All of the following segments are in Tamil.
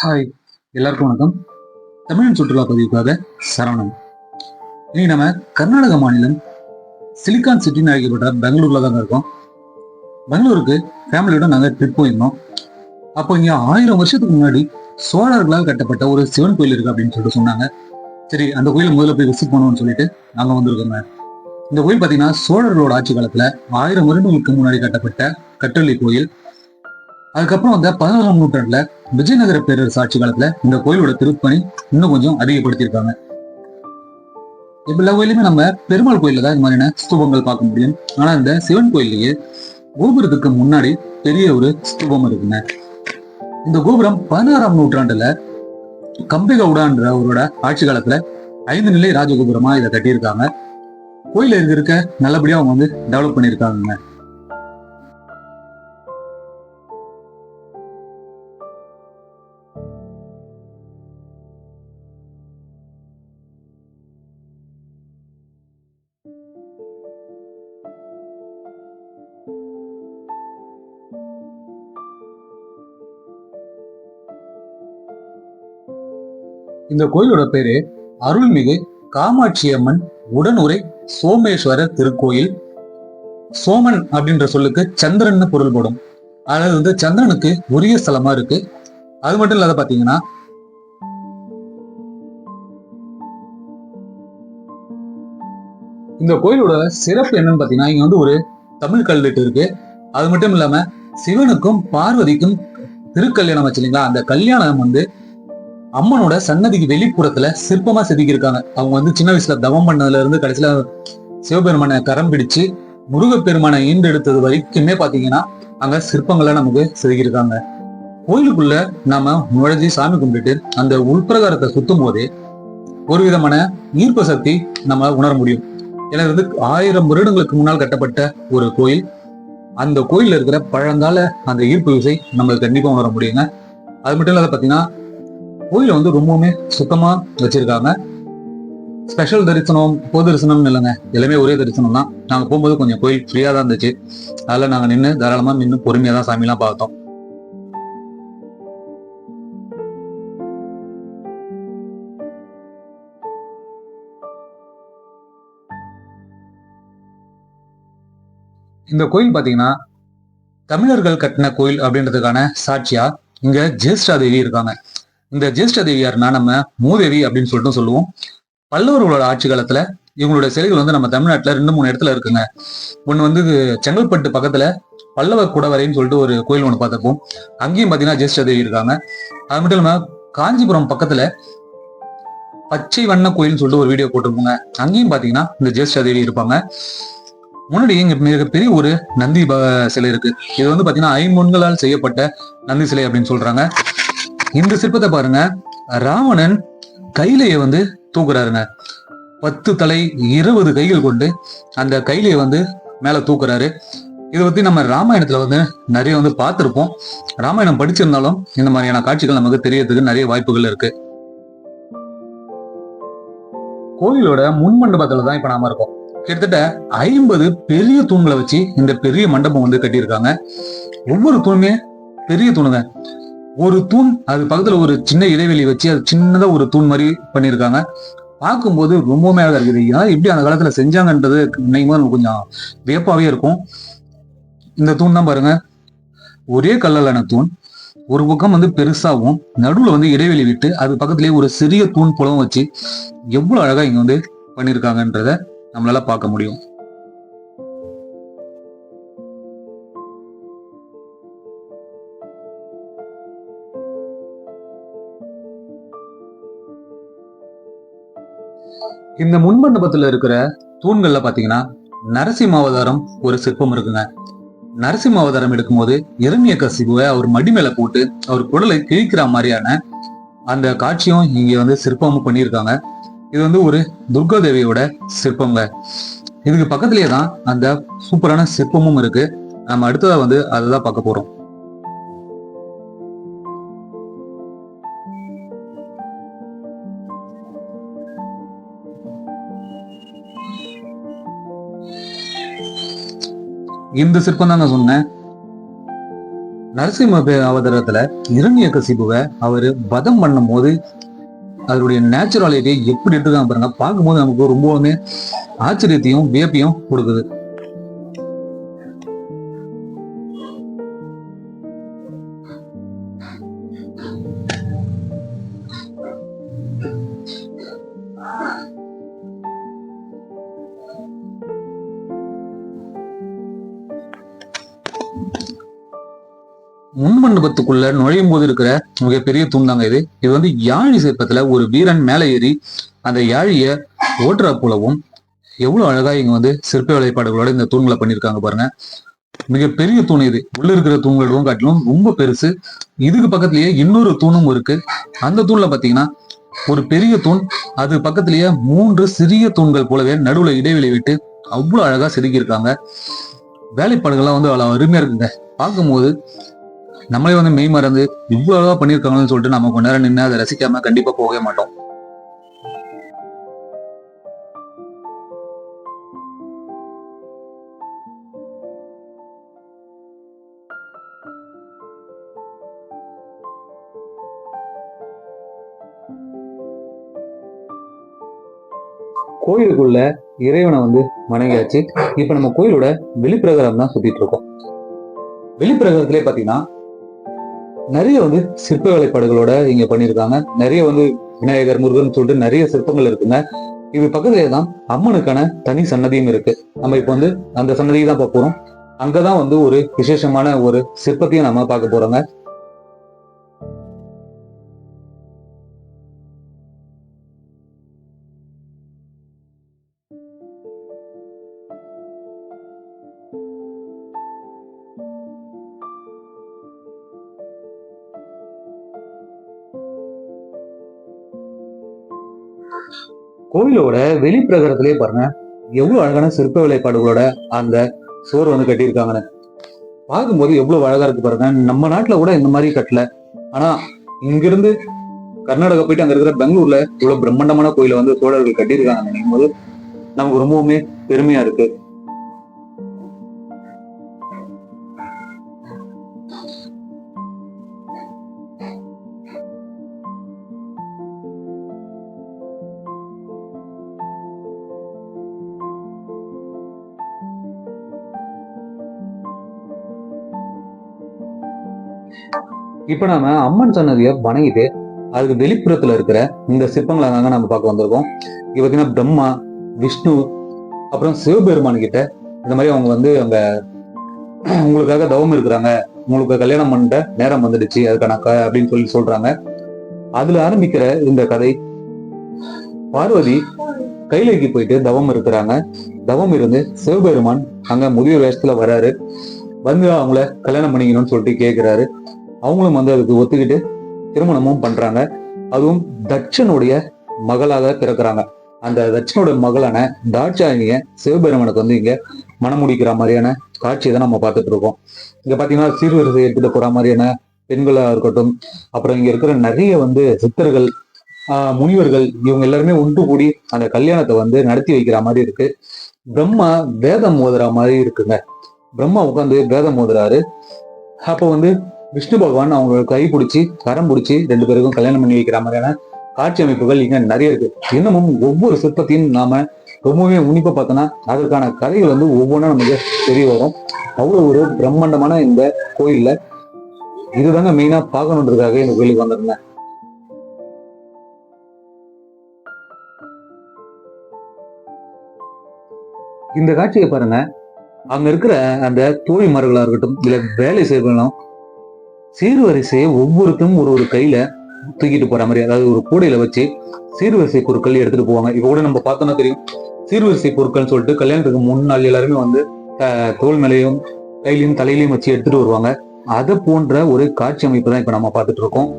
ஹாய் எல்லாருக்கும் வணக்கம். தமிழன் சுற்றுலா பதிவுக்காக சரவணன் இன்னைக்கு நம்ம கர்நாடக மாநிலம் சிலிக்கான் சிட்டின்னு அழைக்கப்பட்ட பெங்களூர்ல தாங்க இருக்கோம். பெங்களூருக்கு ஃபேமிலியோட நாங்கள் ட்ரிப் போயிருந்தோம். அப்போ இங்கே ஆயிரம் வருஷத்துக்கு முன்னாடி சோழர்களால் கட்டப்பட்ட ஒரு சிவன் கோயில் இருக்கு அப்படின்னு சொல்லிட்டு சொன்னாங்க. சரி அந்த கோயிலை முதல்ல போய் விசிட் பண்ணுவோம்னு சொல்லிட்டு நாங்கள் வந்திருக்கோங்க. இந்த கோயில் பார்த்தீங்கன்னா சோழர்களோட ஆட்சி காலத்தில் ஆயிரம் வருடங்களுக்கு முன்னாடி கட்டப்பட்ட கட்டளை கோயில். அதுக்கப்புறம் வந்த பதினோராம் நூற்றாண்டில் விஜயநகர பேரரசு ஆட்சி காலத்துல இந்த கோயிலோட திருப்பணி இன்னும் கொஞ்சம் அதிகப்படுத்தியிருக்காங்க. எல்லா கோயிலுமே நம்ம பெருமாள் கோயில தான் இந்த மாதிரியான ஸ்தூபங்கள் பார்க்க முடியும். ஆனா இந்த சிவன் கோயிலேயே கோபுரத்துக்கு முன்னாடி பெரிய ஒரு ஸ்தூபம் இருக்குங்க. இந்த கோபுரம் பதினாறாம் நூற்றாண்டுல கம்பிகவுடான்ற அவரோட ஆட்சி காலத்துல ஐந்து நிலை ராஜகோபுரமா இதை கட்டியிருக்காங்க. கோயில இருக்க நல்லபடியா அவங்க வந்து டெவலப் பண்ணியிருக்காங்க இந்த கோயிலோட பேரு அருள்மிகு காமாட்சி அம்மன் உடனுரை சோமேஸ்வரர் திருக்கோயில். சோமன் அப்படின்ற சொல்லுக்கு சந்திரன் பொருள்படும் அதாவது வந்து சந்திரனுக்கு உரிய ஸ்தலமா இருக்கு. அது மட்டும் இல்லாத பாத்தீங்கன்னா இந்த கோயிலோட சிறப்பு என்னன்னு பாத்தீங்கன்னா இங்க வந்து ஒரு தமிழ் கல்வெட்டு இருக்கு. அது மட்டும் இல்லாம சிவனுக்கும் பார்வதிக்கும் திருக்கல்யாணம் வச்சு இல்லைங்களா அந்த கல்யாணம் வந்து அம்மனோட சன்னதிக்கு வெளிப்புறத்துல சிற்பமா செதுக்கியிருக்காங்க. அவங்க வந்து சின்ன வயசுல தவம் பண்ணதுல இருந்து கடைசியில சிவபெருமானை கரம் பிடிச்சு முருகப்பெருமானை ஈண்டெடுத்தது வரைக்குமே பாத்தீங்கன்னா அங்க சிற்பங்களை நமக்கு செதுக்கியிருக்காங்க. கோயிலுக்குள்ள நாம நுழைஞ்சி சாமி கும்பிட்டுட்டு அந்த உள்பிரகாரத்தை சுத்தும் போதே ஒரு விதமான ஈர்ப்பு சக்தி நம்ம உணர முடியும். ஏன்னா வந்து ஆயிரம் வருடங்களுக்கு முன்னால் கட்டப்பட்ட ஒரு கோயில். அந்த கோயில்ல இருக்கிற பழங்கால அந்த ஈர்ப்பு விசை நம்மளுக்கு கண்டிப்பா உணர முடியுங்க. அது மட்டும் இல்லாத பாத்தீங்கன்னா கோயில் வந்து ரொம்பவுமே சுத்தமா வச்சிருக்காங்க. ஸ்பெஷல் தரிசனம் பொது தரிசனம் இல்லைங்க. எல்லாமே ஒரே தரிசனம் தான். நாங்க போகும்போது கொஞ்சம் கோயில் ஃப்ரீயா தான் இருந்துச்சு. அதில் நாங்க நின்று தாராளமா நின்று பொறுமையாக தான் சாமிலாம் பார்த்தோம். இந்த கோயில் பாத்தீங்கன்னா தமிழர்கள் கட்டின கோயில் அப்படின்றதுக்கான சாட்சியா இங்க ஜேஷ்டா தேவி இருக்காங்க. இந்த ஜேஷ்ட தேவியார்னா நம்ம மூதேவி அப்படின்னு சொல்லிட்டு சொல்லுவோம். பல்லவர்களோட ஆட்சி காலத்துல இவங்களோட சிலைகள் வந்து நம்ம தமிழ்நாட்டுல ரெண்டு மூணு இடத்துல இருக்குங்க. ஒன்று வந்து செங்கல்பட்டு பக்கத்துல பல்லவ குடவரைன்னு சொல்லிட்டு ஒரு கோயில் ஒன்று பார்த்துப்போம் அங்கேயும் பார்த்தீங்கன்னா ஜேஷ்ட தேவி இருக்காங்க. அது மட்டும் இல்லாமல் காஞ்சிபுரம் பக்கத்துல பச்சை வண்ண கோயில்னு சொல்லிட்டு ஒரு வீடியோ போட்டிருப்போங்க. அங்கேயும் பார்த்தீங்கன்னா இந்த ஜேஷ்ட தேவி இருப்பாங்க. முன்னாடி இங்க மிகப்பெரிய ஒரு நந்தி ப- சிலை இருக்கு. இது வந்து பாத்தீங்கன்னா ஐம்பொன்களால் செய்யப்பட்ட நந்தி சிலை அப்படின்னு சொல்றாங்க. இந்த சிற்பத்தை பாருங்க. ராவணன் கையிலேயே வந்து தூக்குறாருங்க. பத்து தலை இருபது கைகள் கொண்டு அந்த கையிலேயே வந்து மேல தூக்குறாரு. இதை பத்தி நம்ம ராமாயணத்துல வந்து நிறைய வந்து பார்த்திருப்போம். ராமாயணம் படிச்சிருந்தாலும் இந்த மாதிரியான காட்சிகள் நமக்கு தெரியறதுக்கு நிறைய வாய்ப்புகள் இருக்கு. கோயிலோட முன் மண்டபத்துல தான் இப்ப நாம இருக்கோம். கிட்டத்தட்ட ஐம்பது பெரிய தூண்களை வச்சு இந்த பெரிய மண்டபம் வந்து கட்டியிருக்காங்க. ஒவ்வொரு தூணுமே பெரிய தூணுங்க. ஒரு தூண் அது பக்கத்துல ஒரு சின்ன இடைவெளி வச்சு அது சின்னதா ஒரு தூண் மாதிரி பண்ணியிருக்காங்க. பார்க்கும்போது ரொம்பவுமே அழகா இருக்குது. ஏன்னா எப்படி அந்த காலத்துல செஞ்சாங்கன்றது நினைக்கும் போது நமக்கு கொஞ்சம் வியப்பாவே இருக்கும். இந்த தூண் தான் பாருங்க. ஒரே கல்லாலான தூண். ஒரு பக்கம் வந்து பெருசாகவும் நடுவில் வந்து இடைவெளி விட்டு அது பக்கத்துலேயே ஒரு சிறிய தூண் புலவும் வச்சு எவ்வளோ அழகாக இங்கே வந்து பண்ணியிருக்காங்கன்றத நம்மளால பார்க்க முடியும். இந்த முன்மண்டபத்தில் இருக்கிற தூண்களில் பார்த்தீங்கன்னா நரசிம்ம அவதாரம் ஒரு சிற்பம் இருக்குங்க. நரசிம்ம அவதாரம் எடுக்கும்போது இரண்ய கசிபுவை அவர் மடி மேல போட்டு அவர் குடலை கிழிக்கிற மாதிரியான அந்த காட்சியும் இங்க வந்து சிற்பமும் பண்ணியிருக்காங்க. இது வந்து ஒரு துர்கா தேவியோட சிற்பங்க. இதுக்கு பக்கத்துலயே தான் அந்த சூப்பரான சிற்பமும் இருக்கு. நம்ம அடுத்ததாக வந்து அதுதான் பார்க்க போறோம். இந்த சிற்பம் தான் நான் சொன்னேன். நரசிம்ம அவதாரத்துல இரண்ய கசிபுவை அவரு வதம் பண்ணும் போது அதனுடைய நேச்சுராலிட்டியை எப்படி எடுத்துக்காங்க பாருங்க. பார்க்கும்போது நமக்கு ரொம்பவுமே ஆச்சரியத்தையும் வியப்பையும் கொடுக்குது. முன்மண்டபத்துக்குள்ள நுழையும் போது இருக்கிற மிகப்பெரிய தூண் தாங்க இது. இது வந்து யாழி சிற்பத்துல ஒரு வீரன் மேலே ஏறி அந்த யாழிய ஓட்டுறா போலவும் எவ்வளவு அழகா இங்க வந்து சிற்ப வேலைப்பாடுகளோட இந்த தூண்களை பண்ணியிருக்காங்க பாருங்க. மிகப்பெரிய தூண் இது. உள்ள இருக்கிற தூண்களும் காட்டிலும் ரொம்ப பெருசு. இதுக்கு பக்கத்துலயே இன்னொரு தூணும் இருக்கு. அந்த தூண்ல பாத்தீங்கன்னா ஒரு பெரிய தூண். அது பக்கத்திலேயே மூன்று சிறிய தூண்கள் போலவே நடுவுல இடைவெளி விட்டு அவ்வளவு அழகா செதுக்கியிருக்காங்க. வேலைப்பாடுகள்லாம் வந்து அவ்வளவு அருமையா இருக்குங்க. பார்க்கும்போது நம்மளே வந்து மெய் மறந்து இவ்வளவு அழகா பண்ணியிருக்காங்கன்னு சொல்லிட்டு நம்ம கொஞ்ச நேரம் நின்று அதை ரசிக்காம கண்டிப்பா போகவே மாட்டோம். கோயிலுக்குள்ள இறைவனை வந்து வணங்கியாச்சு. இப்ப நம்ம கோயிலோட வெளிப்பிரகாரம் தான் சுத்திட்டு இருக்கோம். வெளிப்பிரகாரத்திலே பாத்தீங்கன்னா நிறைய வந்து சிற்ப வேலைப்பாடுகளோட இங்க பண்ணியிருக்காங்க. நிறைய வந்து விநாயகர் முருகன் சொல்லிட்டு நிறைய சிற்பங்கள் இருக்குங்க. இது பக்கத்துலேயே தான் அம்மனுக்கான தனி சன்னதியும் இருக்கு. நம்ம இப்போ வந்து அந்த சன்னதியை தான் பார்க்க போறோம். அங்கதான் வந்து ஒரு விசேஷமான ஒரு சிற்பத்தையும் நம்ம பார்க்க போறோங்க. கோயிலோட வெளிப்பிரகாரத்திலே பாருங்க எவ்வளவு அழகான சிற்ப வேலைப்பாடுகளோட அந்த சோறு வந்து கட்டியிருக்காங்கன்னு. பார்க்கும்போது எவ்வளவு அழகா இருக்கு பாருங்க. நம்ம நாட்டுல கூட இந்த மாதிரி கட்டல. ஆனா இங்கிருந்து கர்நாடகா போயிட்டு அங்க இருக்கிற பெங்களூர்ல இவ்வளவு பிரம்மாண்டமான கோயிலை வந்து சோழர்கள் கட்டியிருக்காங்க நினைக்கும் போது நமக்கு ரொம்பவுமே பெருமையா இருக்கு. இப்ப நாம அம்மன் சன்னதியை வணங்கிட்டு அதுக்கு வெளிப்புறத்துல இருக்கிற இந்த சிற்பங்களை தாங்க நம்ம பார்க்க வந்திருக்கோம். இங்க பார்த்தீங்கன்னா பிரம்மா விஷ்ணு அப்புறம் சிவபெருமான் கிட்ட இந்த மாதிரி அவங்க வந்து அங்க உங்களுக்காக தவம் இருக்கிறாங்க. உங்களுக்கு கல்யாணம் பண்ணிட்ட நேரம் வந்துடுச்சு அதுக்கான க- அப்படின்னு சொல்லி சொல்றாங்க. அதுல ஆரம்பிக்கிற இந்த கதை பார்வதி கைலைக்கு போயிட்டு தவம் இருக்கிறாங்க. தவம் இருந்து சிவபெருமான் அங்க முதிய வேஷத்துல வராரு. வந்து அவங்கள கல்யாணம் பண்ணிக்கணும்னு சொல்லிட்டு கேட்கிறாரு அவங்களும் வந்து அதுக்கு ஒத்துக்கிட்டு திருமணமும் பண்றாங்க. அதுவும் தட்சனுடைய மகளாக பிறக்குறாங்க. அந்த தட்சனுடைய மகளான தாட்சாயினிய சிவபெருமனுக்கு வந்து இங்க மனம் முடிக்கிற மாதிரியான காட்சியை தான் நம்ம பார்த்துட்டு இருக்கோம். இங்க பாத்தீங்கன்னா சீர்வரிசை எடுத்துட்டு போற மாதிரியான பெண்களா இருக்கட்டும் அப்புறம் இங்க இருக்கிற நிறைய வந்து சித்தர்கள் ஆஹ் முனிவர்கள் இவங்க எல்லாருமே ஒன்று கூடி அந்த கல்யாணத்தை வந்து நடத்தி வைக்கிற மாதிரி இருக்கு. பிரம்மா வேதம் மோதுற மாதிரி இருக்குங்க. பிரம்மா உட்காந்து வேதம் மோதுறாரு அப்போ வந்து விஷ்ணு பகவான் அவங்க கை பிடிச்சி கரம் பிடிச்சி ரெண்டு பேருக்கும் கல்யாணம் பண்ணி வைக்கிற மாதிரியான காட்சி அமைப்புகள் இங்க நிறைய இருக்கு. இன்னமும் ஒவ்வொரு சிற்பத்தையும் நாம ரொம்பவே உன்னிப்பா பார்த்தோம்னா அதற்கான கதைகள் வந்து ஒவ்வொன்றா நமக்கு தெரிய வரும். அவ்வளவு ஒரு பிரம்மாண்டமான இந்த கோயில்ல இதுதாங்க மெயினா பார்க்கணுன்றதுக்காக இந்த கோயிலுக்கு வந்திருந்தேன். இந்த காட்சியை பாருங்க. அங்க இருக்கிற அந்த தோழிமார்களா இருக்கட்டும் இல்ல வேலை செய்வனும் சீர்வரிசையை ஒவ்வொருத்தரும் ஒரு ஒரு கையில தூக்கிட்டு போற மாதிரி அதாவது ஒரு கூடையில வச்சு சீர்வரிசை பொருட்கள் எடுத்துட்டு போவாங்க. இப்ப கூட நம்ம பார்த்தோம்னா தெரியும். சீர்வரிசை பொருட்கள்னு சொல்லிட்டு கல்யாணத்துக்கு முன்னாள் எல்லாருமே வந்து தோல் மேலையும் கையிலையும் தலையிலையும் வச்சு எடுத்துட்டு வருவாங்க. அதை போன்ற ஒரு காட்சி அமைப்பு தான் இப்ப நம்ம பார்த்துட்டு இருக்கோம்.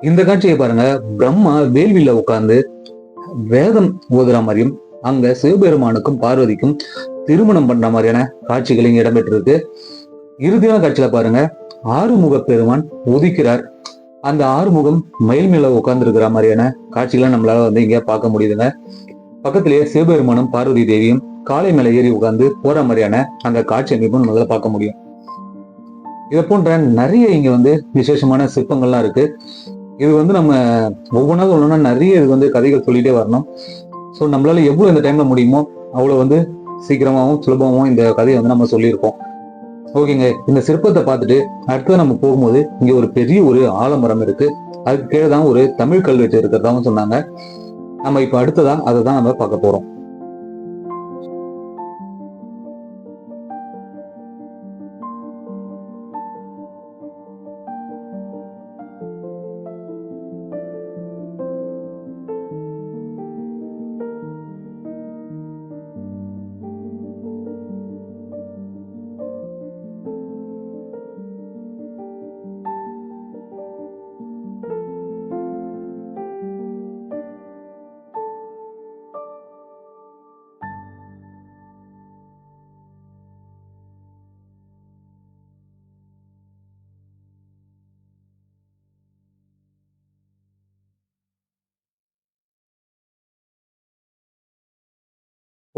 இந்த காட்சியை பாருங்க. பிரம்மா வேள்வியில உட்கார்ந்து வேதம் ஓதுற மாதிரியும் அங்க சிவபெருமானுக்கும் பார்வதிக்கும் திருமணம் பண்ற மாதிரியான காட்சிகள் இங்க இடம்பெற்றிருக்கு. இறுதியான காட்சியில பாருங்க. ஆறுமுக பெருமான் உதிக்கிறார். அந்த ஆறுமுகம் மயில் மேல உட்கார்ந்து மாதிரியான காட்சிகளை நம்மளால வந்து இங்க பார்க்க முடியுதுங்க. பக்கத்திலேயே சிவபெருமானும் பார்வதி தேவியும் காலை மேல ஏறி உட்கார்ந்து போற மாதிரியான அந்த காட்சி அமைப்பும் நம்மளால பார்க்க முடியும். இதை போன்ற நிறைய இங்க வந்து விசேஷமான சிற்பங்கள்லாம் இருக்கு. இது வந்து நம்ம ஒவ்வொன்றா சொல்லணும்னா நிறைய இது வந்து கதைகள் சொல்லிட்டே வரணும். ஸோ நம்மளால எவ்வளோ இந்த டைம்ல முடியுமோ அவ்வளோ வந்து சீக்கிரமாகவும் சுலபமாகவும் இந்த கதையை வந்து நம்ம சொல்லியிருக்கோம். ஓகேங்க இந்த சிற்பத்தை பார்த்துட்டு அடுத்தது நம்ம போகும்போது இங்கே ஒரு பெரிய ஒரு ஆலமரம் இருக்கு. அதுக்கு கீழே தான் ஒரு தமிழ் கல்வெட்டு இருக்கிறதாவும் சொன்னாங்க. நம்ம இப்போ அடுத்ததா அதை தான் நம்ம பார்க்க போகிறோம்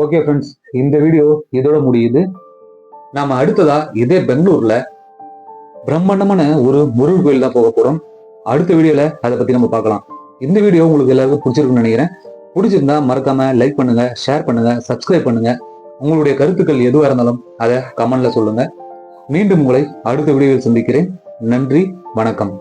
ஓகே ஃப்ரெண்ட்ஸ் இந்த வீடியோ இதோட முடியுது. நாம அடுத்ததா இதே பெங்களூர்ல பிரம்மாண்டமான ஒரு முருகன் கோயில் தான் போக போறோம். அடுத்த வீடியோல அதை பத்தி நம்ம பார்க்கலாம். இந்த வீடியோ உங்களுக்கு எல்லாருக்கும் பிடிச்சிருக்குன்னு நினைக்கிறேன். பிடிச்சிருந்தா மறக்காம லைக் பண்ணுங்க ஷேர் பண்ணுங்க சப்ஸ்கிரைப் பண்ணுங்க. உங்களுடைய கருத்துக்கள் எதுவாக இருந்தாலும் அதை கமெண்ட்ல சொல்லுங்க. மீண்டும் உங்களை அடுத்த வீடியோவில் சந்திக்கிறேன். நன்றி வணக்கம்.